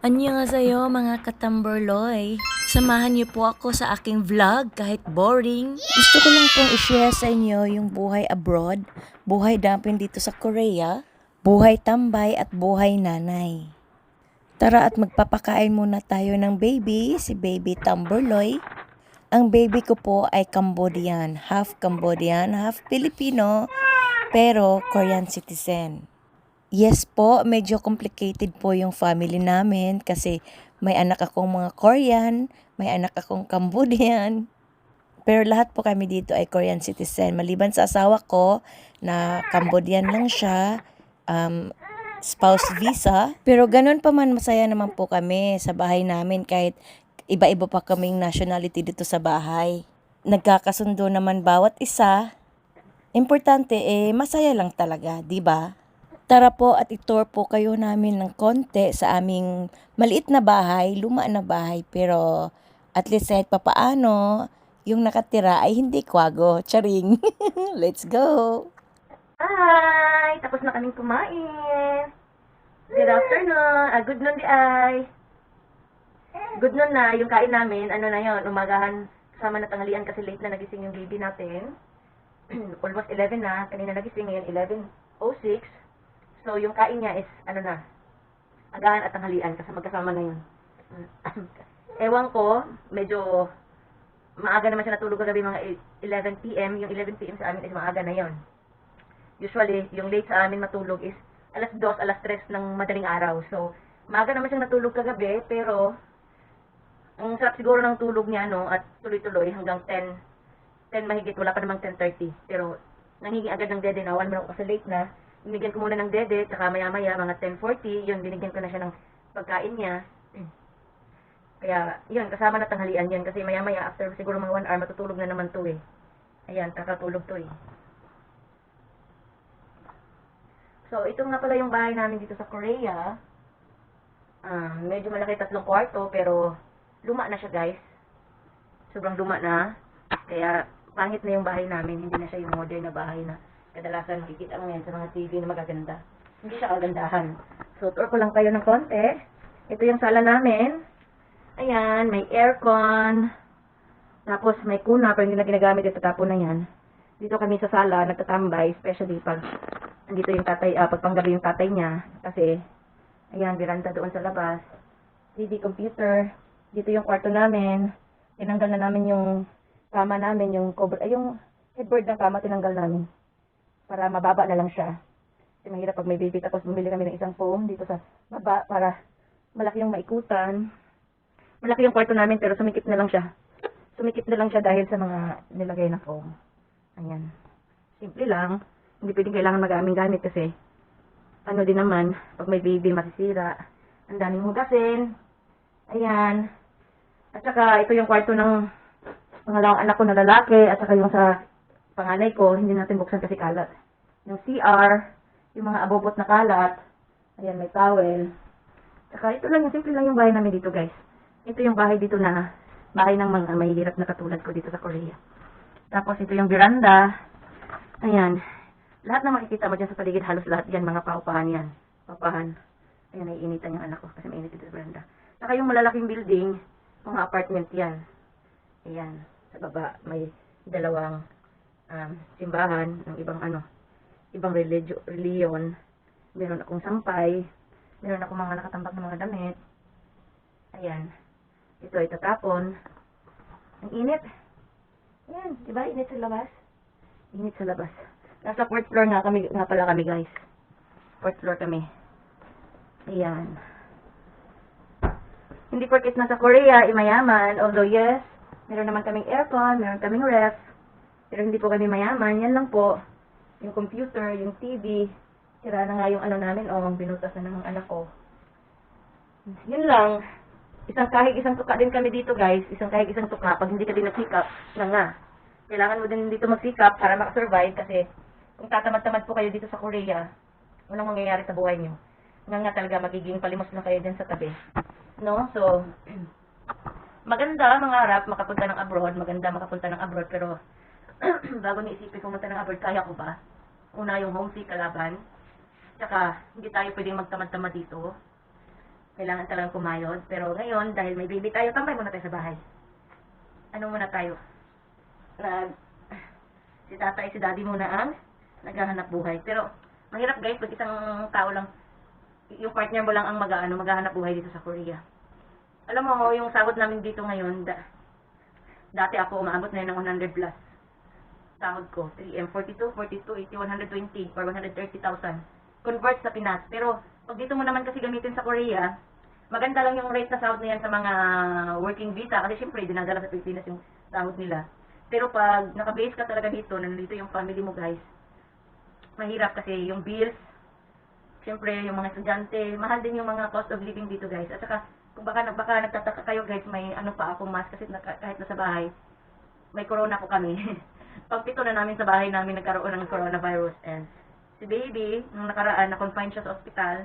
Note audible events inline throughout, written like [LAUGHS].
Annyeonghaseyo mga katamberloy. Samahan niyo po ako sa aking vlog kahit boring. Gusto ko lang pong i-share sa inyo yung buhay abroad, buhay dampin dito sa Korea, buhay tambay at buhay nanay. Tara at magpapakain muna tayo ng baby, si baby Tamberloy. Ang baby ko po ay Cambodian, half Cambodian, half Filipino, pero Korean citizen. Yes po, medyo complicated po yung family namin kasi may anak akong mga Korean, may anak akong Cambodian. [LAUGHS] Pero lahat po kami dito ay Korean citizen. Maliban sa asawa ko na Cambodian lang siya, um, spouse visa. Pero ganun pa man, masaya naman po kami sa bahay namin kahit iba-iba pa kaming nationality dito sa bahay. Nagkakasundo naman bawat isa. Importante eh, masaya lang talaga, di ba? Tara po at itour po kayo namin ng konti sa aming maliit na bahay, luma na bahay, pero at least kahit papaano, yung nakatira ay hindi kwago. Charing! [LAUGHS] Let's go! Hi! Tapos na kaming kumain. Good afternoon. Ah, good noon di ay. Good noon na. Yung kain namin, ano na yon umagahan kasama na tanghalian kasi late na nagising yung baby natin. [CLEARS THROAT] Almost 11 na. Kanina nagising ngayon 11.06. So, yung kain niya is, ano na, agahan at tanghalian kasi magkasama na yun. [CLEARS THROAT] Ewan ko, medyo maaga naman siya natulog kagabi mga 11 p.m. Yung 11 p.m. sa amin is maaga na yon usually, yung late sa amin matulog is alas 2, alas 3 ng madaling araw. So, maaga naman siyang natulog kagabi, pero ang sarap siguro ng tulog niya, no, at tuloy-tuloy hanggang 10, 10 mahigit, wala pa namang 10.30. Pero, nangingi agad ng dede, nawan mo ako kasi late na. Binigyan ko muna ng dede, tsaka maya-maya, mga 10.40, yun, binigyan ko na siya ng pagkain niya. Kaya, yun, kasama na tanghalian yun, kasi maya-maya, after siguro mga 1 hour, matutulog na naman to eh. Ayan, kakatulog to eh. So, ito nga pala yung bahay namin dito sa Korea. Ah, medyo malaki tatlong kwarto, pero luma na siya, guys. Sobrang luma na. Kaya, pangit na yung bahay namin. Hindi na siya yung modern na bahay na kadalasan makikita mo yan sa mga TV na magaganda. Hindi siya kagandahan. So, tour ko lang kayo ng konti. Ito yung sala namin. Ayan, may aircon. Tapos, may kuna, pero hindi na ginagamit ito tapon na yan. Dito kami sa sala, nagtatambay, especially pag andito yung tatay, ah, pag panggabi yung tatay niya. Kasi, ayan, biranda doon sa labas. TV, computer. Dito yung kwarto namin. Tinanggal na namin yung kama namin, yung cover, ay, yung headboard ng kama, tinanggal namin. Para mababa na lang siya. Kasi mahirap pag may baby. Tapos bumili kami ng isang foam dito sa baba para malaki yung maikutan. Malaki yung kwarto namin pero sumikip na lang siya. Sumikip na lang siya dahil sa mga nilagay na foam. Ayan. Simple lang. Hindi pwedeng kailangan magaming gamit kasi ano din naman, pag may baby masisira. Ang daming hugasin. Ayan. At saka ito yung kwarto ng pangalawang anak ko na lalaki at saka yung sa panganay ko, hindi natin buksan kasi kalat. Yung CR, yung mga abobot na kalat. Ayan, may towel. Saka ito lang, simple lang yung bahay namin dito guys. Ito yung bahay dito na bahay ng mga mahihirap na katulad ko dito sa Korea. Tapos ito yung veranda. Ayan. Lahat na makikita mo dyan sa paligid, halos lahat yan, mga paupahan yan. Paupahan. Ayan, naiinitan yung anak ko kasi mainit dito sa veranda. Saka yung malalaking building, mga apartment yan. Ayan. Sa baba, may dalawang um, simbahan ng ibang ano, ibang religyo, reliyon. Meron akong sampay. Meron akong mga nakatambak ng mga damit. Ayan. Ito ay tatapon. Ang init. Ayan, di ba? Init sa labas. Init sa labas. Nasa fourth floor nga kami, nga pala kami guys. Fourth floor kami. Ayan. Hindi porkit nasa Korea, imayaman. Although yes, meron naman kaming aircon, meron kaming ref. Pero hindi po kami mayaman. Yan lang po. Yung computer, yung TV. Sira na nga yung ano namin, oh, binutas na ng anak ko. Yun lang. Isang kahig isang tuka din kami dito guys. Isang kahig isang tuka. Pag hindi ka din nagsikap, na nga. Kailangan mo din dito magsikap para makasurvive kasi kung tatamad-tamad po kayo dito sa Korea, walang mangyayari sa buhay nyo. Nga nga talaga magiging palimos na kayo dyan sa tabi. No? So, [CLEARS THROAT] maganda mga harap makapunta ng abroad. Maganda makapunta ng abroad pero [CLEARS THROAT] bago niisipin kung punta ng abroad, kaya ko ba? Una yung homesick kalaban. Tsaka, hindi tayo pwedeng magtamad-tamad dito. Kailangan talagang kumayod. Pero ngayon, dahil may baby tayo, tambay muna tayo sa bahay. Ano muna tayo? Nag, si tatay, si daddy muna ang naghahanap buhay. Pero, mahirap guys, pag isang tao lang, yung partner mo lang ang mag, ano, maghahanap buhay dito sa Korea. Alam mo, yung sahod namin dito ngayon, da, dati ako umaabot na yun ng 100 plus. Sahod ko, 3M, 42, 42, 80, 120, or 130,000. Convert sa Pinas. Pero, pag dito mo naman kasi gamitin sa Korea, maganda lang yung rate na sahod na yan sa mga working visa. Kasi syempre, dinadala sa Pilipinas yung sahod nila. Pero pag nakabase ka talaga dito, nandito yung family mo guys, mahirap kasi yung bills, syempre yung mga estudyante, mahal din yung mga cost of living dito guys. At saka, kung baka, baka nagtataka kayo guys, may ano pa ako mask kasi kahit nasa bahay, may corona po kami. [LAUGHS] Pag pito na namin sa bahay namin nagkaroon ng coronavirus and si baby, nung nakaraan, na-confine siya sa ospital,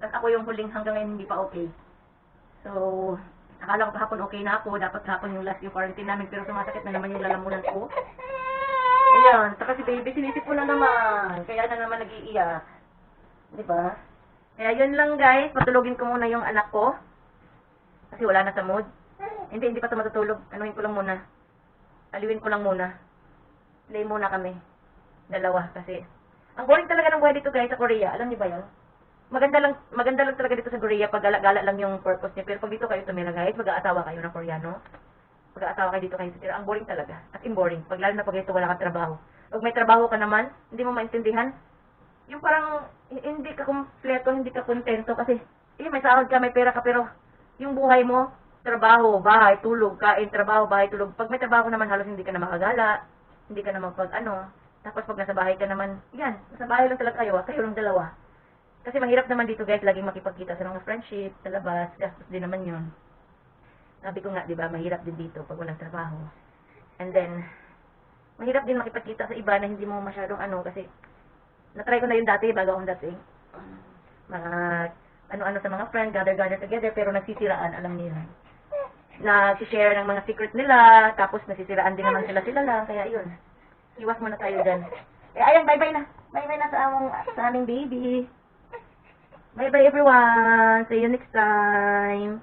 tapos ako yung huling hanggang ngayon hindi pa okay. So, akala ko kahapon okay na ako, dapat kahapon yung last yung quarantine namin, pero sumasakit na naman yung lalamunan ko. Ayan, saka si baby sinisip ko na naman, kaya na naman nag-iiyak. Di ba? Kaya yun lang guys, patulogin ko muna yung anak ko. Kasi wala na sa mood. Hindi, hindi pa ito matutulog. Anuhin ko lang muna. Aliwin ko lang muna. Play muna kami. Dalawa kasi. Ang boring talaga ng buhay dito guys sa Korea. Alam niyo ba yun? Maganda lang, maganda lang talaga dito sa Korea pag gala-gala lang yung purpose niya. Pero pag dito kayo tumira guys, mag-aasawa kayo ng Koreano. Mag-aasawa kayo dito kayo sa tira. Ang boring talaga. At in boring. Pag lalo na pag ito wala kang trabaho. Pag may trabaho ka naman, hindi mo maintindihan. Yung parang hindi ka kumpleto, hindi ka kontento kasi eh, may sahod ka, may pera ka, pero yung buhay mo, trabaho, bahay, tulog, kain, trabaho, bahay, tulog. Pag may trabaho naman, halos hindi ka na makagala, hindi ka na magpag ano. Tapos pag nasa bahay ka naman, yan, nasa bahay lang talaga kayo, ah, kayo lang dalawa. Kasi mahirap naman dito guys, laging makipagkita sa mga friendship, sa labas, gastos din naman yun. Sabi ko nga, di ba, mahirap din dito pag walang trabaho. And then, mahirap din makipagkita sa iba na hindi mo masyadong ano, kasi na-try ko na yun dati bago akong dating. Mga ano-ano sa mga friend, gather-gather together, pero nagsisiraan, alam niyo yun. Nagsishare ng mga secret nila, tapos nasisiraan din naman sila sila lang, kaya yun. Iwas muna tayo dyan. Eh, ayan, bye-bye na. Bye-bye na sa among, sa aming baby. Bye-bye everyone. See you next time.